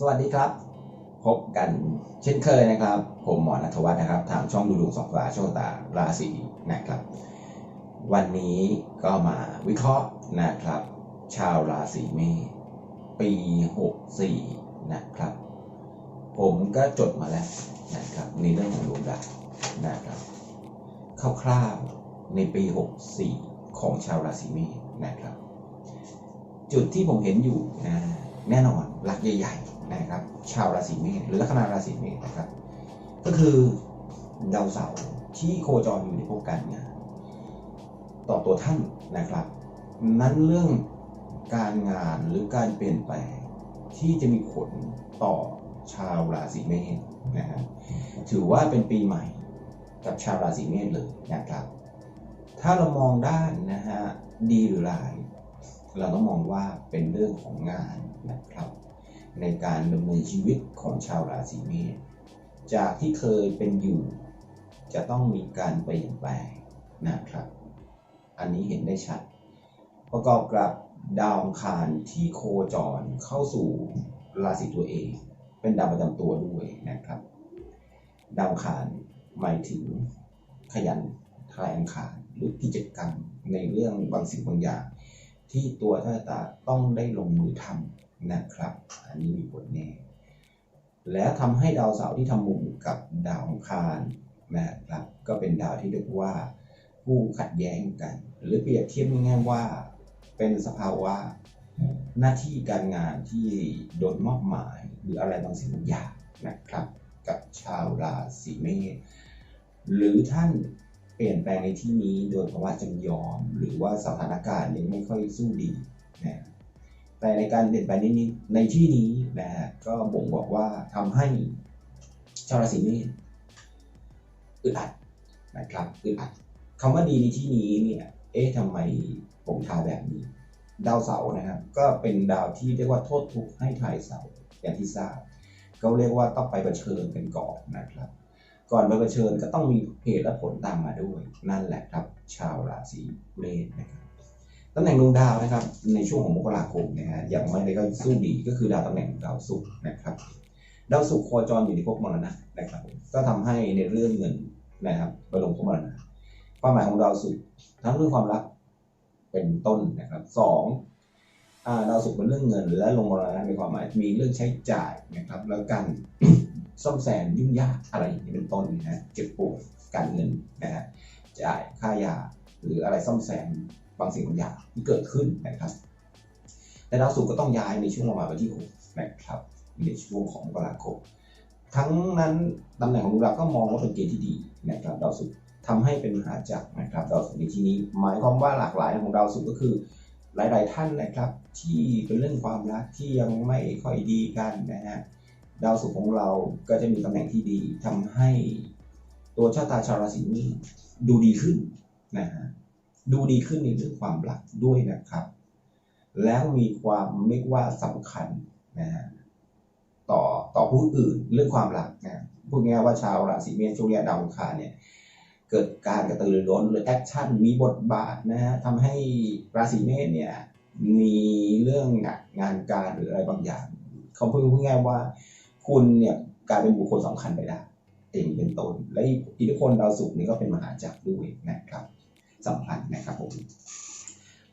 สวัสดีครับ พบกันเช่นเคยนะครับ ผมหมอนัทวัฒน์นะครับทางช่องดูดวงสองฟ้าโชคตาราศีนะครับ วันนี้ก็มาวิเคราะห์นะครับ ชาวราศีเมษปี 64 นะครับ ผมก็จดมาแล้วนะครับในเรื่องของดวงดาวนะครับคร่าวๆในปี 64 ของชาวราศีเมษนะครับ จุดที่ผมเห็นอยู่นะแน่นอนหลักใหญ่ นะครับ ชาวราศีเมษหรือลัคนาราศีเมษนะครับ ก็คือดาวเสาร์ที่โคจรอยู่ในภพการงานต่อตัวท่านนะครับ นั้นเรื่องการงานหรือการเปลี่ยนแปลงที่จะมีผลต่อชาวราศีเมษนะฮะถือว่าเป็นปีใหม่กับชาวราศีเมษเลยนะครับ ถ้าเรามองด้านนะฮะดีหรือร้าย เราต้องมองว่าเป็นเรื่องของงานนะครับ ในการดำเนินชีวิตของชาวราศีเมษจากที่เคยเป็นอยู่ จะต้องมีการเปลี่ยนแปลงนะครับ อันนี้เห็นได้ชัด ประกอบกับดาวคารที่โคจรเข้าสู่ราศีตัวเอง เป็นดาวประจำตัวด้วยนะครับ ดาวคารหมายถึงขยันทายอังคารหรือกิจกรรมในเรื่องบางสิ่งบางอย่าง ที่ตัวท่านตาต้องได้ลงมือทำ นะครับ อันนี้มีผลแน่ และทำให้ดาวเสาร์ที่ทำมุมกับดาวอังคารนะครับ ก็เป็นดาวที่เรียกว่าผู้ขัดแย้งกัน หรือเปรียบเทียบง่ายๆว่าเป็นสภาวะหน้าที่การงานที่โดนมอบหมายหรืออะไรบางสิ่งบางอย่างนะครับ กับชาวราศีเมษหรือท่านเปลี่ยนแปลงในที่นี้โดยภาวะจำยอม หรือว่าสถานการณ์ยังไม่ค่อยสู้ดีนะ แต่ในการเปลี่ยนแปลงนี้ในที่นี้นะฮะก็บ่งบอกว่าทำให้ชาวราศีเมษอึดอัดนะครับอึดอัดคำว่าดีในที่นี้เนี่ย เอ๊ะทำไมผมทายแบบนี้ ดาวเสาร์นะครับก็เป็นดาวที่เรียกว่าโทษทุกข์ให้ทายเสาร์อย่างที่ทราบเขาเรียกว่าต้องไปเผชิญกันก่อนนะครับ ก่อนไปเผชิญก็ต้องมีเหตุและผลตามมาด้วย นั่นแหละครับ ชาวราศีเมษนะครับ ตำแหน่งดวงดาวนะครับ ในช่วงของมกราคมนะฮะยังไม่ได้ก็สู้ดีก็คือดาวตำแหน่งดาวศุกร์นะครับดาวศุกร์โคจรอยู่ในภพมรณะนะครับ ก็ทำให้ในเรื่องเงินนะครับไปลงภพมรณะความหมายของดาวศุกร์ทั้งเรื่องความรักเป็นต้นนะครับสองาดาวศุกร์เป็นเรื่องเงิน และลงมรณะในความหมายมีเรื่องใช้จ่ายนะครับ แล้วการซ่อมแซมยุ่งยากอะไรเป็นต้นนะฮะเจ็บปวดการเงินนะฮะจ่ายค่ายาหรืออะไรซ่อมแซม บางสิ่งบางอย่างที่เกิดขึ้นนะครับแต่ดาวศุกร์ก็ต้องย้ายในช่วงประมาณวันที่6นะครับในช่วงของมกราคมทั้งนั้นตำแหน่งของดาวก็มองว่าเป็นเกณฑ์ที่ดีนะครับดาวศุกร์ทำให้เป็นมหาจักรนะครับดาวศุกร์ในที่นี้หมายความว่าหลากหลายของดาวศุกร์ก็คือ หลาย ๆ ท่านนะครับที่เป็นเรื่องความรักที่ยังไม่ค่อยดีกันนะฮะดาวศุกร์ของเราก็จะมีตำแหน่งที่ดีทำให้ตัวชะตาชาวราศีนี้ดูดีขึ้นนะฮะ ดูดีขึ้นในเรื่องความรักด้วยนะครับ แล้วมีความเรียกว่าสำคัญนะฮะต่อต่อผู้อื่นเรื่องความรักนะพูดง่ายว่าชาวราศีเมษช่วงนี้ดาวอังคารเนี่ยเกิดการกระตือรือร้นหรือแอคชั่นมีบทบาทนะฮะทำให้ราศีเมษเนี่ยมีเรื่องงานการหรืออะไรบางอย่าง เขาพูดง่ายว่าคุณเนี่ยกลายเป็นบุคคลสำคัญไปได้เองเป็นต้นและอิทธิพลดาวศุกร์นี่ก็เป็นมหาจักรด้วยนะครับ สำคัญนะครับผม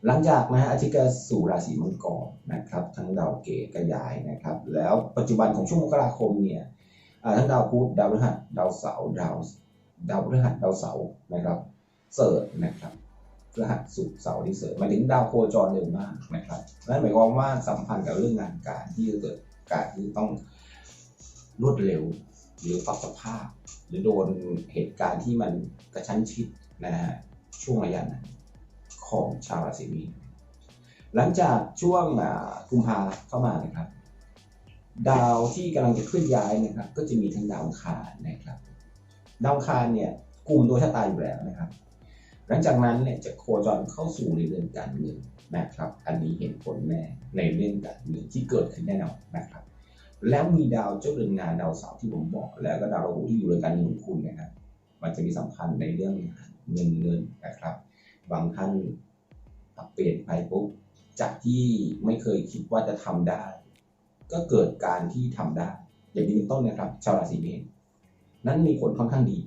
หลังจากนะฮะอาทิตย์ก็สู่ราศีมังกรนะครับ ทั้งดาวเกตกระยายนะครับ แล้วปัจจุบันของช่วงมกราคมเนี่ยทั้งดาวพุธดาวพฤหัสดาวเสาร์ดาวดาวพฤหัสดาวเสาร์นะครับเสิร์ชนะครับพฤหัสศุกเสาร์ที่เสิร์ชมาถึงดาวโคจรเร็วมากนะครับนั่นหมายความว่าสัมพันธ์กับเรื่องงานการที่จะเกิดการที่ต้องรวดเร็วหรือปรับสภาพ หรือโดนเหตุการณ์ที่มันกระชั้นชิดนะฮะ ช่วงระยะนั้นของชาวราศีมีนหลังจากช่วงกุมภาเข้ามานะครับ ดาวที่กำลังจะเคลื่อนย้ายนะครับ ก็จะมีทั้งดาวคารนะครับ ดาวคารเนี่ยกลุ่มตัวชะตาอยู่แล้วนะครับ หลังจากนั้นเนี่ยจะโคจรเข้าสู่ในเรื่องการเงินนะครับ อันนี้เห็นผลแน่ในเรื่องการเงินที่เกิดขึ้นแน่นอนนะครับ แล้วมีดาวเจ้าเรือนงานดาวเสาร์ที่ผมบอก แล้วก็ดาวราหูที่อยู่ในการเงินของคุณนะครับ มันจะมีสัมพันธ์ในเรื่อง เงินเงินนะครับ บางท่านเปลี่ยนไปปุ๊บจากที่ไม่เคยคิดว่าจะทำได้ ก็เกิดการที่ทำได้ อย่างนี้เป็นต้นนะครับ ชาวราศีเมษนั้นมีผลค่อนข้างดี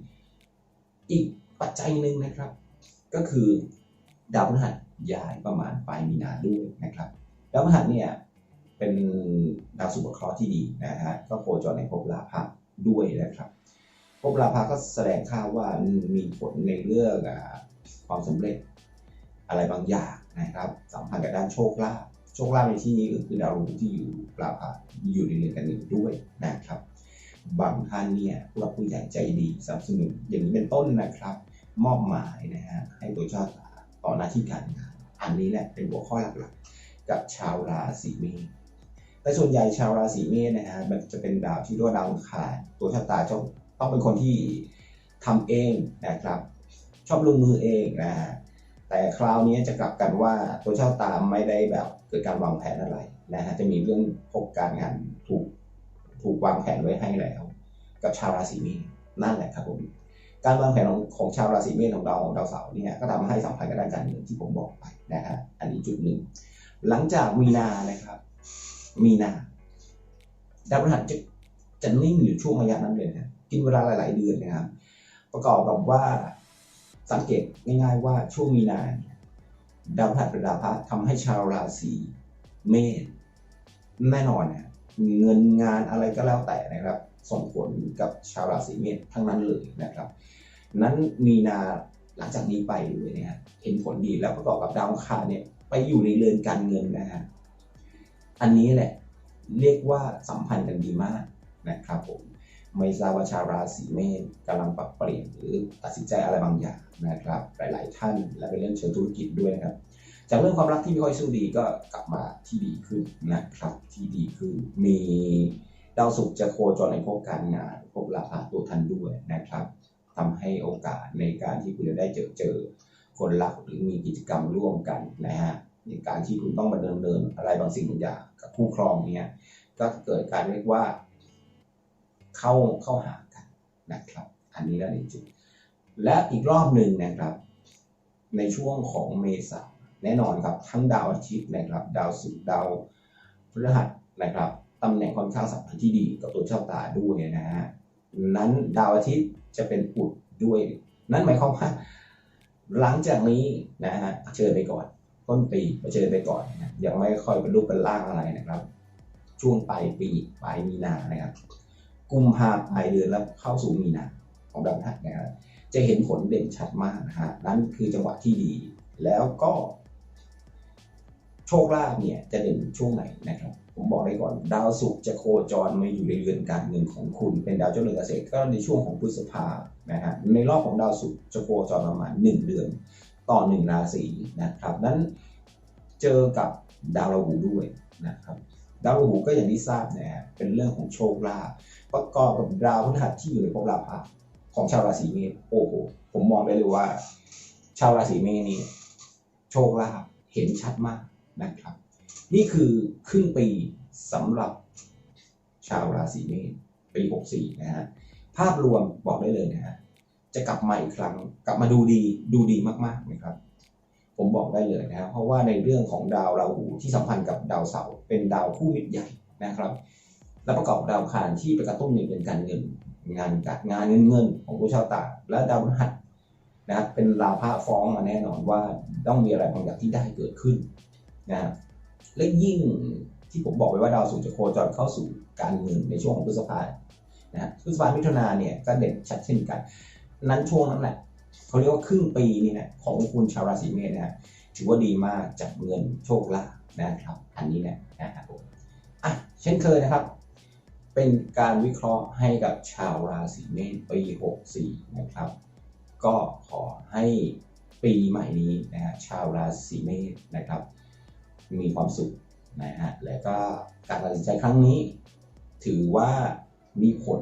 อีกปัจจัยหนึ่งนะครับ ก็คือดาวพฤหัสย้ายประมาณปลายมีนาด้วยนะครับดาวพฤหัสเนี่ยเป็นดาวสุภเคราะห์ที่ดีนะฮะก็โคจรในภพลาภะด้วยนะครับ ภพลาภะก็แสดงค่าว่ามีผลในเรื่องความสำเร็จอะไรบางอย่างนะครับสัมพันธ์กับด้านโชคลาภโชคลาภในที่นี้ก็คือดาวราหูที่อยู่ลาภะอยู่ในเรือนการเงินด้วยนะครับบางท่านเนี่ยผู้หลักผู้ใหญ่ใจดีสนับสนุนอย่างนี้เป็นต้นนะครับ มอบหมายนะฮะให้ตัวเจ้าตาต่อหน้าที่การงานอันนี้แหละเป็นหัวข้อหลักๆ กับชาวราศีเมษแต่ส่วนใหญ่ชาวราศีเมษนะฮะมันจะเป็นดาวที่เรียกว่าดาวอังคารตัวชะตาจะ ต้องเป็นคนที่ทำเองนะครับ ชอบลงมือเองนะฮะแต่คราวนี้จะกลับกันว่าตัวเจ้าตามไม่ได้แบบเกิดการวางแผนอะไรนะฮะจะมีเรื่องพบการงานถูกถูกวางแผนไว้ให้แล้ว กับชาวราศีเมษนั่นแหละครับผมการวางแผนของของชาวราศีเมษของดาของดาวเสาร์เนี่ยก็ทำให้สัมพันธ์กับด้านการเงินที่ผมบอกไปนะฮะอันนี้จุดหนึ่งหลังจากมีนานะครับ มีนาดาวพฤหัสจะจะนิ่งอยู่ช่วงระยะนั้นเลยนะ กินเวลาหลาย ๆ เดือนนะครับ ประกอบกับว่าสังเกตง่าย ๆ ว่าช่วงมีนาดาวพฤหัสเป็นดาวพระทำให้ชาวราศีเมษแน่นอนนะเงินงานอะไรก็แล้วแต่นะครับ ส่งผลกับชาวราศีเมษทั้งนั้นเลยนะครับ นั้นมีนาหลังจากนี้ไปเลยเนี่ยเห็นผลดีแล้วประกอบกับดาวคาเนี่ยไปอยู่ในเรือนการเงินนะฮะอันนี้แหละเรียกว่าสัมพันธ์กันดีมากนะครับผม ไม่ทราบว่าชาวราศีเมษกำลังปรับเปลี่ยนหรือตัดสินใจอะไรบางอย่างนะครับ หลาย ๆ ท่านและเป็นเรื่องเชิงธุรกิจด้วยนะครับ จากเรื่องความรักที่ไม่ค่อยสู้ดีก็กลับมาที่ดีขึ้นนะครับ ที่ดีขึ้นมีดาวศุกร์จะโคจรในภพการงานภพลาภะตัวทันด้วยนะครับทำให้โอกาสในการที่คุณจะได้เจอเจอคนรักหรือมีกิจกรรมร่วมกันนะฮะในการที่คุณต้องมาเดินเดินอะไรบางสิ่งบางอย่างกับคู่ครองเนี่ยก็เกิดการเรียกว่า เข้าเข้าหากันนะครับ อันนี้แล้วในจุดและอีกรอบหนึ่งนะครับ ในช่วงของเมษาแน่นอนครับทั้งดาวอาทิตย์นะครับ ดาวศุกร์ดาวพฤหัสนะครับตำแหน่งค่อนข้างสัมพันธ์ที่ดีกับตัวเจ้าตาด้วยนะฮะนั้นดาวอาทิตย์จะเป็นอุดด้วย นั่นหมายความว่าหลังจากนี้นะฮะเชิญไปก่อนต้นปีเชิญไปก่อนนะยังไม่ค่อยเป็นรูปเป็นร่างอะไรนะครับ ช่วงปลายปีปลายมีนานะครับ กุมภาปลายเดือนแล้วเข้าสู่มีนาของดาวพฤหัสนะครับจะเห็นผลเด่นชัดมากนะฮะนั่นคือจังหวะที่ดี แล้วก็ โชคลาภเนี่ยจะเด่นช่วงไหนนะครับ ผมบอกได้ก่อน ดาวศุกร์จะโคจรมาอยู่ในเรือนการเงินของคุณ เป็นดาวเจ้าเรือนเกษตรก็ในช่วงของพฤษภานะฮะในรอบของดาวศุกร์จะโคจรประมาณ 1 เดือน ต่อหนึ่งราศีนะครับนั้นเจอกับดาวราหูด้วยนะครับ ดาวหูก็อย่างที่ทราบนะฮะเป็นเรื่องของโชคลาภประกอบกับดาวพฤหัสที่อยู่ในภพลาภะของชาวราศีเมษโอ้โหผมมองได้เลยว่า ชาวราศีเมษนี่โชคลาภเห็นชัดมากนะครับ นี่คือครึ่งปีสำหรับชาวราศีเมษปี64นะฮะภาพรวมบอกได้เลยนะฮะจะกลับมาอีกครั้ง กลับมาดูดีดูดีมากๆนะครับ ผมบอกได้เลยนะครับเพราะว่าในเรื่องของดาวราหูที่สัมพันธ์กับดาวเสาร์เป็นดาวคู่มิตรใหญ่นะครับ และประกอบดาวคารที่ไปกระตุ้นในเรื่องการเงิน งานการงานเงินเงินของผู้ชาวตาและดาวพฤหัสนะครับเป็นลาภะฟ้องมาแน่นอนว่าต้องมีอะไรบางอย่างที่ได้เกิดขึ้นนะครับและยิ่งที่ผมบอกไว้ว่าดาวศุกร์จะโคจรเข้าสู่การเงินในช่วงของพฤษภานะฮะพฤษภามิถุนาเนี่ยก็เด่นชัดเช่นกัน นั้นช่วงนั้นแหละ เขาเรียกว่าครึ่งปีนี่นะของคุณชาวราศีเมษนะฮะถือว่าดีมากจากเงินโชคลาภนะครับ อันนี้เนี่ยนะครับผมอะเช่นเคยนะครับ เป็นการวิเคราะห์ให้กับชาวราศีเมษปี 64 นะครับ ก็ขอให้ปีใหม่นี้นะฮะชาวราศีเมษนะครับ มีความสุขนะฮะและก็การตัดสินใจครั้งนี้ ถือว่ามีผล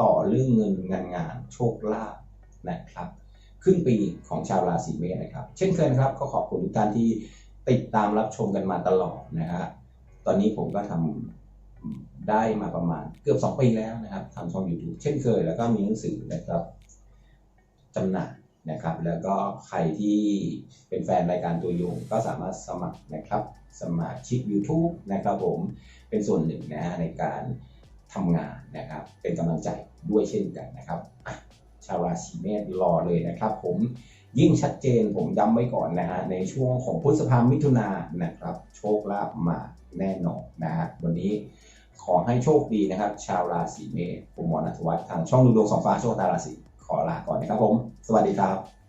ต่อเรื่องเงินงานงานโชคลาภนะครับ ครึ่งปีของชาวราศีเมษนะครับ เช่นเคยนะครับก็ขอบคุณทุกท่านที่ติดตามรับชมกันมาตลอดนะฮะตอนนี้ผมก็ทำได้มาประมาณเกือบ 2 ปีแล้วนะครับทำช่อง YouTube เช่นเคย แล้วก็มีหนังสือนะครับจำหน่ายนะครับ แล้วก็ใครที่เป็นแฟนรายการตัวยงก็สามารถสมัครนะครับ สมาชิก YouTube นะครับผมเป็นส่วนหนึ่งนะฮะในการทำงานนะครับ เป็นกำลังใจด้วยเช่นกันนะครับ ชาวราศีเมษรอเลยนะครับ ผมยิ่งชัดเจนผมย้ำไว้ก่อนนะฮะในช่วงของพฤษภามิถุนานนะครับ โชคลาภมาแน่นอนนะฮะวันนี้ขอให้โชคดีนะครับ ชาวราศีเมษผมหมอนัทวัฒน์ทางช่องดูดวงสองฟ้าโชคตาราศีขอลาก่อนนะครับผม สวัสดีครับ